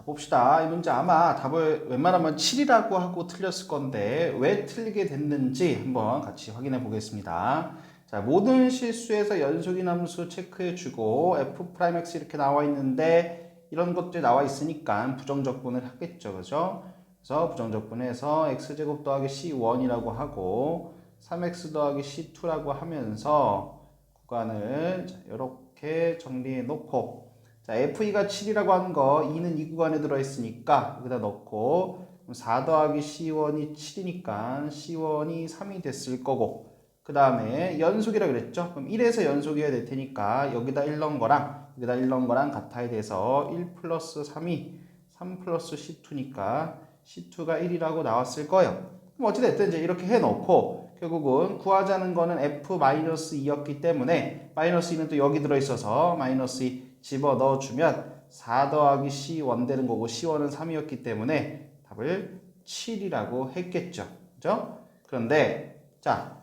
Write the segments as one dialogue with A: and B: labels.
A: 자, 봅시다. 이 문제 아마 답을 웬만하면 7이라고 하고 틀렸을 건데 왜 틀리게 됐는지 한번 같이 확인해 보겠습니다. 자, 모든 실수에서 연속인 함수 체크해 주고 f'(x) 이렇게 나와 있는데 이런 것들이 나와 있으니까 부정적분을 하겠죠. 그죠? 그래서 부정적분해서 x제곱 더하기 c1이라고 하고 3x 더하기 c2라고 하면서 구간을 이렇게 정리해 놓고 자, FE가 7이라고 하는 거 2는 이 구간에 들어있으니까 여기다 넣고 4 더하기 C1이 7이니까 C1이 3이 됐을 거고 그 다음에 연속이라 그랬죠? 그럼 1에서 연속이어야 될 테니까 여기다 1 넣은 거랑 여기다 1 넣은 거랑 같아야 돼서 1 플러스 3이 3 플러스 C2니까 C2가 1이라고 나왔을 거예요. 그럼 어찌됐든 이제 이렇게 해놓고 결국은 구하자는 거는 F-2였기 때문에 마이너스 2는 또 여기 들어있어서 마이너스 2 집어 넣어주면 4 더하기 C1 되는 거고 C1은 3이었기 때문에 답을 7이라고 했겠죠. 그죠? 그런데 자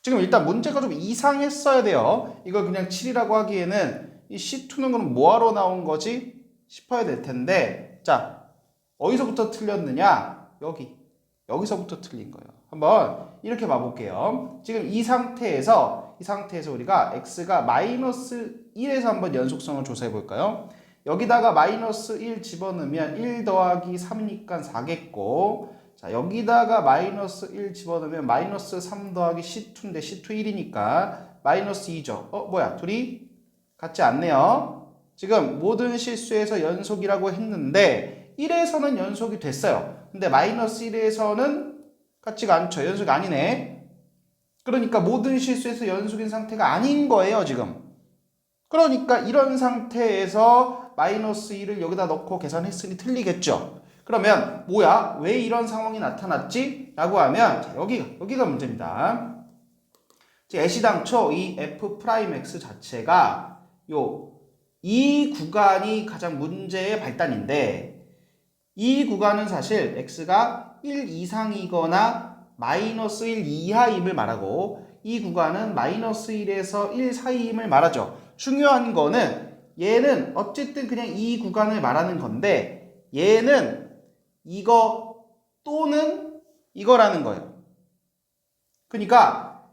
A: 지금 일단 문제가 좀 이상했어야 돼요. 이걸 그냥 7이라고 하기에는 이 C2는 그럼 뭐하러 나온 거지? 싶어야 될 텐데 자 어디서부터 틀렸느냐? 여기 여기서부터 틀린 거예요. 한번 이렇게 봐볼게요. 지금 이 상태에서 이 상태에서 우리가 x가 마이너스 1에서 한번 연속성을 조사해 볼까요? 여기다가 마이너스 1 집어넣으면 1 더하기 3이니까 4겠고 자 여기다가 마이너스 1 집어넣으면 마이너스 3 더하기 C2인데 C2 1이니까 마이너스 2죠. 어 뭐야 둘이 같지 않네요. 지금 모든 실수에서 연속이라고 했는데 1에서는 연속이 됐어요. 근데 마이너스 1에서는 같지가 않죠. 연속이 아니네. 그러니까 모든 실수에서 연속인 상태가 아닌 거예요, 지금. 그러니까 이런 상태에서 마이너스 1을 여기다 넣고 계산했으니 틀리겠죠. 그러면 뭐야? 왜 이런 상황이 나타났지? 라고 하면 자, 여기, 여기가 문제입니다. 애시당초 이 f'(x) 자체가 요 이 구간이 가장 문제의 발단인데 이 구간은 사실 x가 1 이상이거나 마이너스 1 이하임을 말하고 이 구간은 마이너스 1에서 1 사이임을 말하죠. 중요한 거는 얘는 어쨌든 그냥 이 구간을 말하는 건데 얘는 이거 또는 이거라는 거예요. 그러니까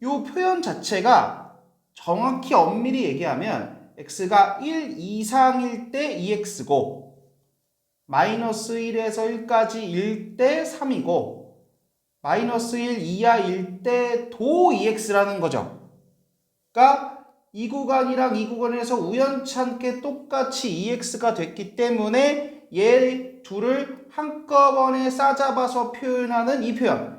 A: 이 표현 자체가 정확히 엄밀히 얘기하면 x가 1 이상일 때 2x고 마이너스 1에서 1까지 1대 3이고 마이너스 1 이하일 때 도 2x라는 거죠. 그러니까 이 구간이랑 이 구간에서 우연찮게 똑같이 2x가 됐기 때문에 얘 둘을 한꺼번에 싸잡아서 표현하는 이 표현.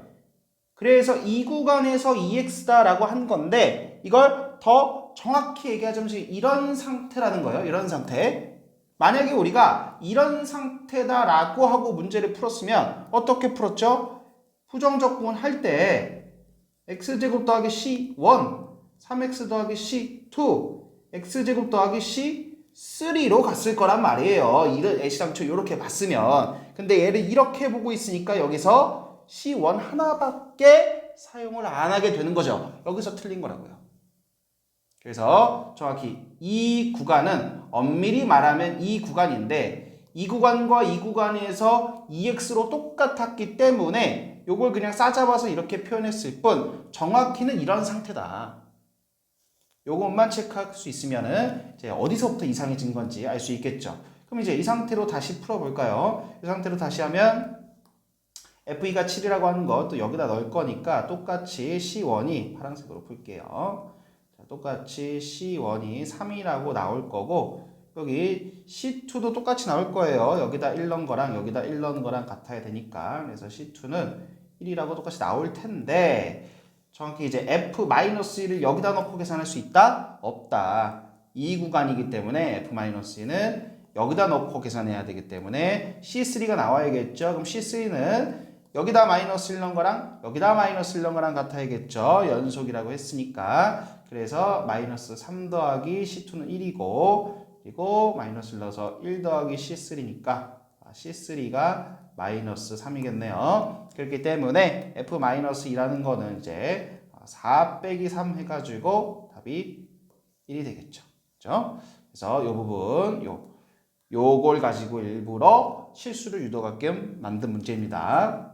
A: 그래서 이 구간에서 2x다라고 한 건데 이걸 더 정확히 얘기하자면 이런 상태라는 거예요. 이런 상태. 만약에 우리가 이런 상태다라고 하고 문제를 풀었으면 어떻게 풀었죠? 부정적 구분 할 때 x제곱 더하기 c1, 3x 더하기 c2, x제곱 더하기 c3로 갔을 거란 말이에요. 이를 애시당초 이렇게 봤으면. 근데 얘를 이렇게 보고 있으니까 여기서 c1 하나밖에 사용을 안 하게 되는 거죠. 여기서 틀린 거라고요. 그래서 정확히 이 구간은 엄밀히 말하면 이 구간인데 이 구간과 이 구간에서 2x로 똑같았기 때문에 요걸 그냥 싸잡아서 이렇게 표현했을 뿐 정확히는 이런 상태다. 요것만 체크할 수 있으면은 이제 어디서부터 이상해진 건지 알 수 있겠죠. 그럼 이제 이 상태로 다시 풀어볼까요? 이 상태로 다시 하면 FE가 7이라고 하는 것도 여기다 넣을 거니까 똑같이 C1이 파란색으로 풀게요. 자, 똑같이 C1이 3이라고 나올 거고 여기 C2도 똑같이 나올 거예요. 여기다 1 넣은 거랑 여기다 1 넣은 거랑 같아야 되니까 그래서 C2는 1이라고 똑같이 나올 텐데 정확히 이제 F-1을 여기다 넣고 계산할 수 있다? 없다. 이 구간이기 때문에 F-1은 여기다 넣고 계산해야 되기 때문에 C3가 나와야겠죠. 그럼 C3는 여기다 마이너스 1 넣은 거랑 여기다 마이너스 1 넣은 거랑 같아야겠죠. 연속이라고 했으니까. 그래서 마이너스 3 더하기 C2는 1이고 그리고 마이너스 1 넣어서 1 더하기 C3니까 C3가 마이너스 3이겠네요. 그렇기 때문에 F-2라는 거는 이제 4 빼기 3 해가지고 답이 1이 되겠죠. 그죠? 그래서 이 부분, 요 요걸 가지고 일부러 실수를 유도하게끔 만든 문제입니다.